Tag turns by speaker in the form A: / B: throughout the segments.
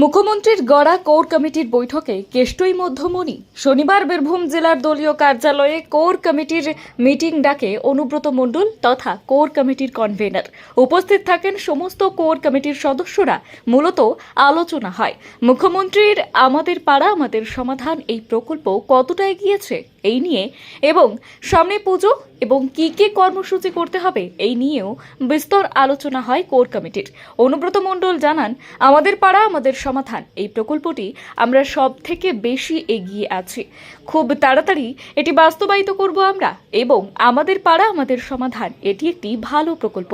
A: মুখ্যমন্ত্রীর গড়া কোর কমিটির বৈঠকে কেষ্টই মধ্যমণি শনিবার বীরভূম জেলার দলীয় কার্যালয়ে কোর কমিটির মিটিং ডাকে অনুব্রত মণ্ডল তথা কোর কমিটির কনভেনার। উপস্থিত থাকেন সমস্ত কোর কমিটির সদস্যরা। মূলত আলোচনা হয়। মুখ্যমন্ত্রীর আমাদের পাড়া, আমাদের সমাধান এই প্রকল্প কতটা এগিয়েছে এই নিয়ে এবং সামনে পুজো এবং কি কি কর্মসূচি করতে হবে এই নিয়েও বিস্তর আলোচনা হয় কোর কমিটির। অনুব্রত মণ্ডল জানান, আমাদের পাড়া, আমাদের সমাধান। এই প্রকল্পটি আমরা সব থেকে বেশি এগিয়ে আছি। খুব তাড়াতাড়ি এটি বাস্তবায়িত করব আমরা এবং আমাদের পাড়া, আমাদের সমাধান। এটি একটি ভালো প্রকল্প,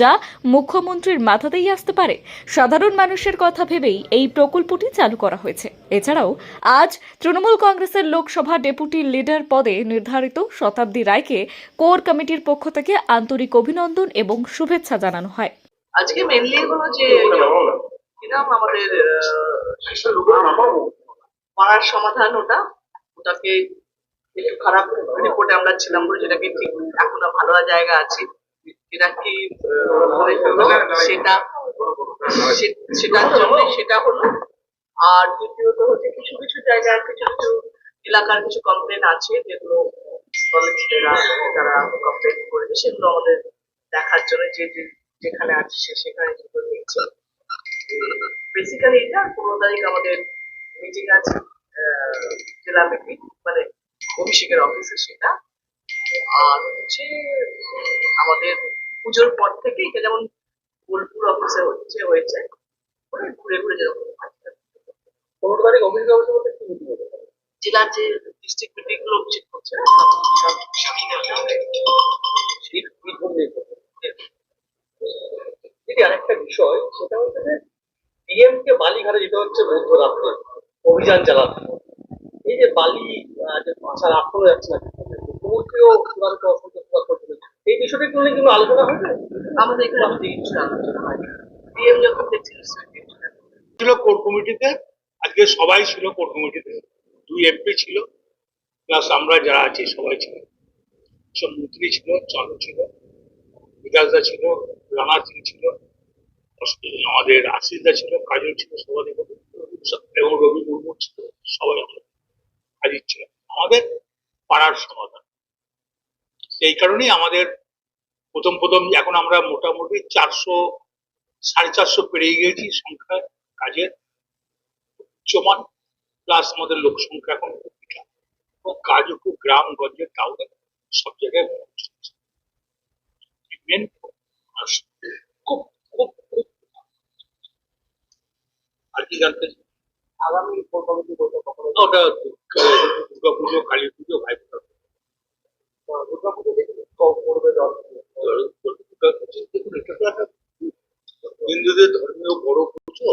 A: যা মুখ্যমন্ত্রীর মাথাতেই আসতে পারে। সাধারণ মানুষের কথা ভেবেই এই প্রকল্পটি চালু করা হয়েছে। এছাড়াও, আজ তৃণমূল কংগ্রেসের লোকসভা ডেপুটি লিডার পদে নির্ধারিত শতাব্দী রায়কে কোর কমিটির পক্ষ থেকে আন্তরিক অভিনন্দন এবং শুভেচ্ছা জানানো হয়।
B: আজকে মেনলি হলো যে এরকম আমাদের পাড়ার সমাধান ওটা ওটাকে একটু খারাপ রিপোর্টে আমরা ছিলাম বলে যেটাকে ঠিক এখনও ভালো জায়গা আছে এটা কি সেটা সেটার জন্য সেটা হলো। আর দ্বিতীয়ত হচ্ছে কিছু কিছু জায়গায় কিছু কিছু এলাকার কিছু কমপ্লেন আছে যেগুলো টয়লেটেরা তারা কমপ্লেন করেছে সেগুলো আমাদের দেখার জন্য যে যে যেখানে আছে সে সেখানে যেগুলো দেখছে বেসিক্যালি এটা পনেরো তারিখ আমাদের মিটিং আছে জেলা মিটিং মানে অভিষেকের অফিসে সেটা। আর হচ্ছে আমাদের পুজোর পর থেকে এটা যেমন বোলপুর অফিসে হচ্ছে হয়েছে ঘুরে ঘুরে যেরকম পনেরো তারিখ অভিষেক মিটিং হবে জেলার যে ডিস্ট্রিক্ট মিটিংগুলো সব
C: এটি আরেকটা বিষয় সেটা হচ্ছে যে বালিঘাটে যেতে হচ্ছে মধ্যরাত্রে অভিযান চালাতে। এই যে বালি যে আসার আটকানো যাচ্ছে না মুখ্যমন্ত্রীও চূড়ান্ত অসন্তোষ প্রকাশ করছিলেন এই বিষয়টি নিয়ে কোনো আলোচনা হয়েছে
B: আমাদের এখানে আমাদের আলোচনা হয় ডিএম যখন দেখছিল
D: ছিল কোর কমিটিতে আজকে সবাই ছিল কোর কমিটিতে। দুই এমপি ছিল। প্লাস আমরা যারা আছি, সবাই ছিল। সব মন্ত্রী ছিল, চন্দ্র ছিল, বিকাশদা ছিল রানা সিং ছিল আমাদের আশিসদা ছিল, কাজল ছিল সবাই এবং রবি মুর্মু ছিল, সবাই আমরা হাজির ছিল। আমাদের পাড়ার সমাধান। এই কারণেই আমাদের প্রথম প্রথম এখন আমরা মোটামুটি চারশো, সাড়ে চারশো পেরিয়ে গেছি সংখ্যা কাজের উচ্চমান প্লাস আমাদের লোক সংখ্যা এখন খুব বিশাল এবং কাজও খুব গ্রাম গঞ্জে টাউনে সব জায়গায় পৌঁছেছে। Main খুব খুব খুব আর কি জানতে চাই?
C: আগামী কোর কমিটি বৈঠক কখন হবে?
D: ওটা দুর্গা পুজো কালী পুজো ভাই ফোঁটা
C: আহ, দুর্গাপুজো থেকে কম করবে দল
D: দুর্গা পুজো দেখুন এটা তো একটা হিন্দুদের ধর্মীয় বড় পুজো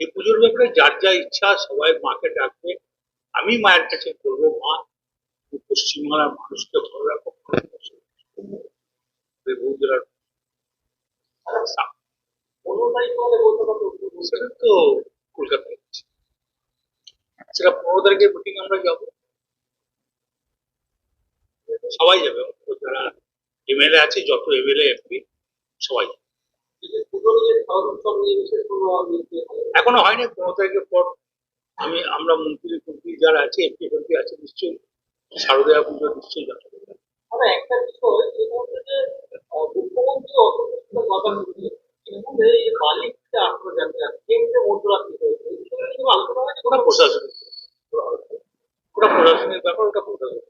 D: এই পুজোর ব্যাপারে যার যা ইচ্ছা সবাই মাকে ডাকবে আমি মায়ের কাছে বলব মা পশ্চিমবাংলার মানুষকে ভালো রাখো সেটা তো কলকাতায় সেটা পনেরো মিটিং আমরা যাব। সবাই যাবে যারা এমএলএ আছে যত এমএলএ এমপি সবাই। এখনও হয়নি পনেরো তারিখের পর আমি আমরা মন্ত্রী মন্ত্রী যারা আছে এমপি মন্ত্রী আছে নিশ্চয়ই শারদীয়া পুজো নিশ্চয়ই
C: মানে একটা বিষয় মুখ্যমন্ত্রী
D: ওটা প্রশাসনিক ওটা প্রশাসনিক ব্যাপার ওটা প্রশাসনিক আমরা